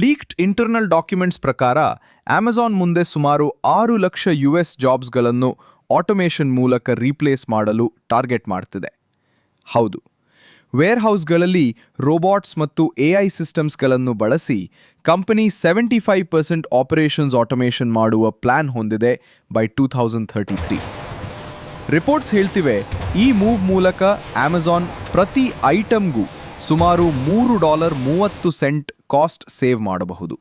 Leaked internal documents ಪ್ರಕಾರ Amazon ಮುಂದೆ ಸುಮಾರು ಆರು ಲಕ್ಷ ಯು ಎಸ್ ಜಾಬ್ಸ್ಗಳನ್ನು ಆಟೋಮೇಷನ್ ಮೂಲಕ ರೀಪ್ಲೇಸ್ ಮಾಡಲು ಟಾರ್ಗೆಟ್ ಮಾಡ್ತಿದೆ. ಹೌದು. ವೇರ್ಹೌಸ್ಗಳಲ್ಲಿ ರೋಬೋಟ್ಸ್ ಮತ್ತು ಎಐ ಸಿಸ್ಟಮ್ಸ್ಗಳನ್ನು ಬಳಸಿ company seventy five percent operations automation ಮಾಡುವ ಪ್ಲಾನ್ ಹೊಂದಿದೆ by two thousand thirty three reports ಹೇಳ್ತಿವೆ, ಈ ಮೂವ್ ಮೂಲಕ ಅಮೆಜಾನ್ ಪ್ರತಿ ಐಟಮ್ಗೂ ಸುಮಾರು ಮೂರು ಡಾಲರ್ ಮೂವತ್ತು ಸೆಂಟ್ ಕಾಸ್ಟ್ ಸೇವ್ ಮಾಡಬಹುದು.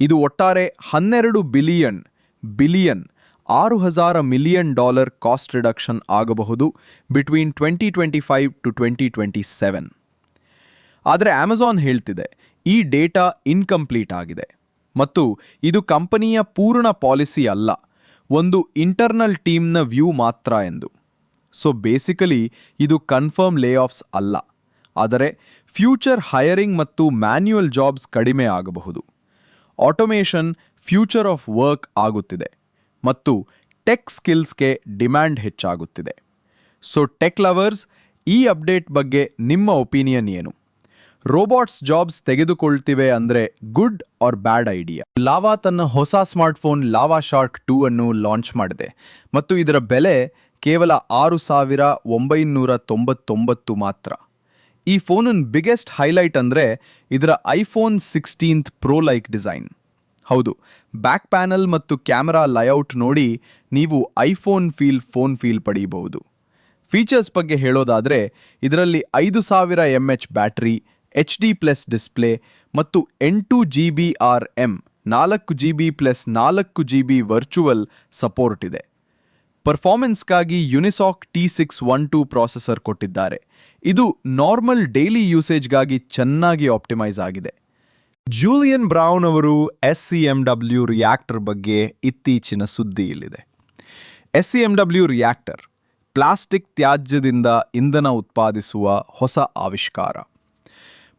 ಇದು ಒಟ್ಟಾರೆ ಹನ್ನೆರಡು ಬಿಲಿಯನ್ ಬಿಲಿಯನ್, ಆರು ಹಜಾರ ಮಿಲಿಯನ್ ಡಾಲರ್ ಕಾಸ್ಟ್ ರಿಡಕ್ಷನ್ ಆಗಬಹುದು between twenty twenty five to twenty twenty seven. ಆದರೆ ಅಮೆಜಾನ್ ಹೇಳ್ತಿದೆ, ಈ ಡೇಟಾ ಇನ್ಕಂಪ್ಲೀಟ್ ಆಗಿದೆ. ಮತ್ತು ಇದು ಕಂಪನಿಯ ಪೂರ್ಣ ಪಾಲಿಸಿ ಅಲ್ಲ, ಒಂದು ಇಂಟರ್ನಲ್ ಟೀಮ್ನ ವ್ಯೂ ಮಾತ್ರ ಎಂದು. ಸೊ ಬೇಸಿಕಲಿ ಇದು ಕನ್ಫರ್ಮ್ ಲೇ ಆಫ್ಸ್ ಅಲ್ಲ. ಆದರೆ ಫ್ಯೂಚರ್ ಹೈಯರಿಂಗ್ ಮತ್ತು ಮ್ಯಾನ್ಯುಯಲ್ ಜಾಬ್ಸ್ ಕಡಿಮೆ ಆಗಬಹುದು. ಆಟೋಮೇಷನ್ ಫ್ಯೂಚರ್ ಆಫ್ ವರ್ಕ್ ಆಗುತ್ತಿದೆ ಮತ್ತು ಟೆಕ್ ಸ್ಕಿಲ್ಸ್ಗೆ ಡಿಮ್ಯಾಂಡ್ ಹೆಚ್ಚಾಗುತ್ತಿದೆ. ಸೊ ಟೆಕ್ ಲವರ್ಸ್, ಈ ಅಪ್ಡೇಟ್ ಬಗ್ಗೆ ನಿಮ್ಮ ಒಪಿನಿಯನ್ ಏನು? ರೋಬೋಟ್ಸ್ ಜಾಬ್ಸ್ ತೆಗೆದುಕೊಳ್ತಿವೆ ಅಂದರೆ good or bad idea? Lava ತನ್ನ ಹೊಸ ಸ್ಮಾರ್ಟ್ಫೋನ್ ಲಾವಾ ಶಾರ್ಕ್ ಟೂ ಅನ್ನು ಲಾಂಚ್ ಮಾಡಿದೆ ಮತ್ತು ಇದರ ಬೆಲೆ ಕೇವಲ ಆರು ಸಾವಿರ ಒಂಬೈನೂರ ತೊಂಬತ್ತೊಂಬತ್ತು ಮಾತ್ರ. ಈ ಫೋನಿನ ಬಿಗ್ಗೆಸ್ಟ್ ಹೈಲೈಟ್ ಅಂದರೆ ಇದರ iPhone sixteenth pro like design ಹೌದು ಬ್ಯಾಕ್ ಪ್ಯಾನಲ್ ಮತ್ತು ಕ್ಯಾಮರಾ ಲೈಔಟ್ ನೋಡಿ ನೀವು ಐಫೋನ್ ಫೀಲ್ ಫೋನ್ ಫೀಲ್ ಪಡೆಯಬಹುದು ಫೀಚರ್ಸ್ ಬಗ್ಗೆ ಹೇಳೋದಾದರೆ, ಇದರಲ್ಲಿ ಐದು ಸಾವಿರ M H battery H D plus display ಮತ್ತು ಎಂಟು ಜಿ ಬಿ ಆರ್ ಎಂ ನಾಲ್ಕು ಜಿ ಬಿ ಪ್ಲಸ್ ನಾಲ್ಕು ಜಿ ಬಿ ವರ್ಚುವಲ್ ಸಪೋರ್ಟ್ ಇದೆ. ಪರ್ಫಾರ್ಮೆನ್ಸ್ಗಾಗಿ Unisoc T six one two processor ಕೊಟ್ಟಿದ್ದಾರೆ. ಇದು ನಾರ್ಮಲ್ ಡೈಲಿ ಯೂಸೇಜ್ಗಾಗಿ ಚೆನ್ನಾಗಿ ಆಪ್ಟಿಮೈಸ್ ಆಗಿದೆ. ಜೂಲಿಯನ್ ಬ್ರೌನ್ ಅವರು S C M W reactor ಬಗ್ಗೆ ಇತ್ತೀಚಿನ ಸುದ್ದಿ ಇಲ್ಲಿದೆ S C M W reactor plastic ತ್ಯಾಜ್ಯದಿಂದ ಇಂಧನ ಉತ್ಪಾದಿಸುವ ಹೊಸ ಆವಿಷ್ಕಾರ.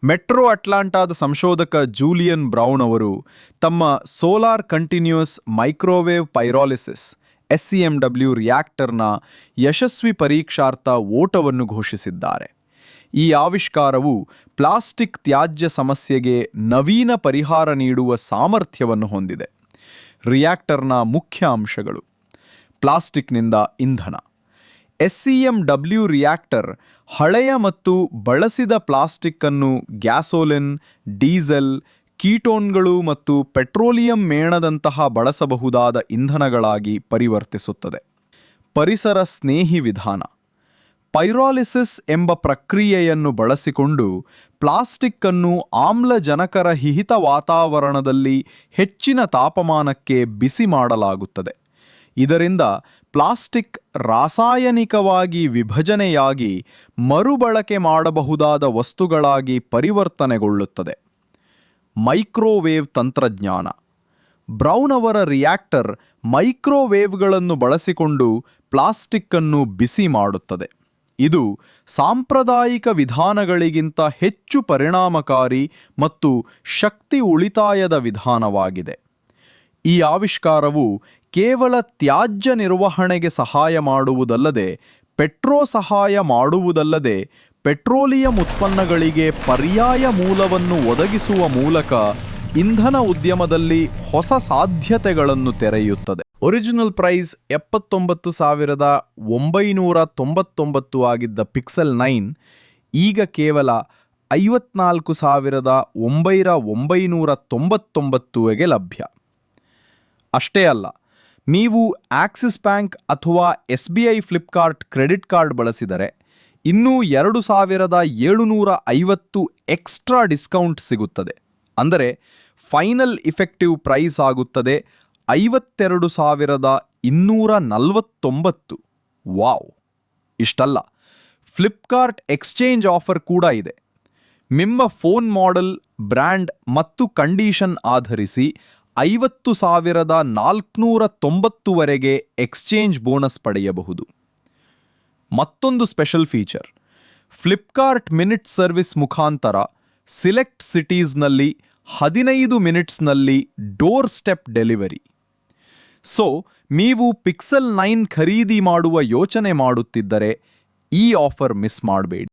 ಮೆಟ್ರೋ ಅಟ್ಲಾಂಟಾದ ಸಂಶೋಧಕ ಜೂಲಿಯನ್ ಬ್ರೌನ್ ಅವರು ತಮ್ಮ solar continuous microwave pyrolysis S C M W ರಿಯಾಕ್ಟರ್ನ ಯಶಸ್ವಿ ಪರೀಕ್ಷಾರ್ಥ ಓಟವನ್ನು ಘೋಷಿಸಿದ್ದಾರೆ. ಈ ಆವಿಷ್ಕಾರವು ಪ್ಲಾಸ್ಟಿಕ್ ತ್ಯಾಜ್ಯ ಸಮಸ್ಯೆಗೆ ನವೀನ ಪರಿಹಾರ ನೀಡುವ ಸಾಮರ್ಥ್ಯವನ್ನು ಹೊಂದಿದೆ. ರಿಯಾಕ್ಟರ್ನ ಮುಖ್ಯ ಅಂಶಗಳು. ಪ್ಲಾಸ್ಟಿಕ್ನಿಂದ ಇಂಧನ. S C M W reactor ಹಳೆಯ ಮತ್ತು ಬಳಸಿದ ಪ್ಲಾಸ್ಟಿಕ್ ಅನ್ನು ಗ್ಯಾಸೋಲಿನ್, ಡೀಸೆಲ್ ಕೀಟೋನ್ಗಳು ಮತ್ತು ಪೆಟ್ರೋಲಿಯಂ ಮೇಣದಂತಹ ಬಳಸಬಹುದಾದ ಇಂಧನಗಳಾಗಿ ಪರಿವರ್ತಿಸುತ್ತದೆ. ಪರಿಸರ ಸ್ನೇಹಿ ವಿಧಾನ. ಪೈರಾಲಿಸಿಸ್ ಎಂಬ ಪ್ರಕ್ರಿಯೆಯನ್ನು ಬಳಸಿಕೊಂಡು ಪ್ಲಾಸ್ಟಿಕ್ ಅನ್ನು ಆಮ್ಲಜನಕರ ಹಿಹಿತ ವಾತಾವರಣದಲ್ಲಿ ಹೆಚ್ಚಿನ ತಾಪಮಾನಕ್ಕೆ ಬಿಸಿ ಮಾಡಲಾಗುತ್ತದೆ. ಇದರಿಂದ ಪ್ಲಾಸ್ಟಿಕ್ ರಾಸಾಯನಿಕವಾಗಿ ವಿಭಜನೆಯಾಗಿ ಮರುಬಳಕೆ ಮಾಡಬಹುದಾದ ವಸ್ತುಗಳಾಗಿ ಪರಿವರ್ತನೆಗೊಳ್ಳುತ್ತದೆ. ಮೈಕ್ರೋವೇವ್ ತಂತ್ರಜ್ಞಾನ. ಬ್ರೌನ್ ಅವರ ರಿಯಾಕ್ಟರ್ ಮೈಕ್ರೋವೇವ್ಗಳನ್ನು ಬಳಸಿಕೊಂಡು ಪ್ಲಾಸ್ಟಿಕ್ ಅನ್ನು ಬಿಸಿ ಮಾಡುತ್ತದೆ. ಇದು ಸಾಂಪ್ರದಾಯಿಕ ವಿಧಾನಗಳಿಗಿಂತ ಹೆಚ್ಚು ಪರಿಣಾಮಕಾರಿ ಮತ್ತು ಶಕ್ತಿ ಉಳಿತಾಯದ ವಿಧಾನವಾಗಿದೆ. ಈ ಆವಿಷ್ಕಾರವು ಕೇವಲ ತ್ಯಾಜ್ಯ ನಿರ್ವಹಣೆಗೆ ಸಹಾಯ ಮಾಡುವುದಲ್ಲದೆ, ಪೆಟ್ರೋ ಸಹಾಯ ಮಾಡುವುದಲ್ಲದೆ ಪೆಟ್ರೋಲಿಯಂ ಉತ್ಪನ್ನಗಳಿಗೆ ಪರ್ಯಾಯ ಮೂಲವನ್ನು ಒದಗಿಸುವ ಮೂಲಕ ಇಂಧನ ಉದ್ಯಮದಲ್ಲಿ ಹೊಸ ಸಾಧ್ಯತೆಗಳನ್ನು ತೆರೆಯುತ್ತದೆ. ಒರಿಜಿನಲ್ ಪ್ರೈಸ್ ಎಪ್ಪತ್ತೊಂಬತ್ತು ಸಾವಿರದ ಒಂಬೈನೂರ ತೊಂಬತ್ತೊಂಬತ್ತು ಆಗಿದ್ದ ಪಿಕ್ಸೆಲ್ ನೈನ್ ಈಗ ಕೇವಲ ಐವತ್ನಾಲ್ಕು ಸಾವಿರದ ಒಂಬೈರ ಒಂಬೈನೂರ ತೊಂಬತ್ತೊಂಬತ್ತುಗೆ ಲಭ್ಯ. ಅಷ್ಟೇ ಅಲ್ಲ, ನೀವು ಆಕ್ಸಿಸ್ ಬ್ಯಾಂಕ್ ಅಥವಾ S B I Flipkart credit card ಬಳಸಿದರೆ ಇನ್ನೂ ಎರಡು ಸಾವಿರದ ಏಳುನೂರ ಐವತ್ತು ಎಕ್ಸ್ಟ್ರಾ ಡಿಸ್ಕೌಂಟ್ ಸಿಗುತ್ತದೆ. ಅಂದರೆ ಫೈನಲ್ ಇಫೆಕ್ಟಿವ್ ಪ್ರೈಸ್ ಆಗುತ್ತದೆ ಐವತ್ತೆರಡು ಸಾವಿರದ ಇನ್ನೂರ ನಲವತ್ತೊಂಬತ್ತು. ವಾವ್! ಇಷ್ಟಲ್ಲ. ಫ್ಲಿಪ್ಕಾರ್ಟ್ ಎಕ್ಸ್ಚೇಂಜ್ ಆಫರ್ ಕೂಡ ಇದೆ. ನಿಮ್ಮ ಫೋನ್ ಮಾಡೆಲ್, ಬ್ರ್ಯಾಂಡ್ ಮತ್ತು ಕಂಡೀಷನ್ ಆಧರಿಸಿ ಐವತ್ತು ಸಾವಿರದ ನಾಲ್ಕುನೂರ ತೊಂಬತ್ತುವರೆಗೆ ಎಕ್ಸ್ಚೇಂಜ್ ಬೋನಸ್ ಪಡೆಯಬಹುದು. ಮತ್ತೊಂದು special feature. Flipkart minute service ಮುಖಾಂತರ ಸಿಲೆಕ್ಟ್ ಸಿಟೀಸ್ನಲ್ಲಿ ಹದಿನೈದು ಮಿನಿಟ್ಸ್ನಲ್ಲಿ ಡೋರ್ ಸ್ಟೆಪ್ ಡೆಲಿವರಿ ಸೊ ನೀವು ಪಿಕ್ಸೆಲ್ ನೈನ್ ಖರೀದಿ ಮಾಡುವ ಯೋಚನೆ ಮಾಡುತ್ತಿದ್ದರೆ ಈ ಆಫರ್ ಮಿಸ್ ಮಾಡಬೇಡಿ.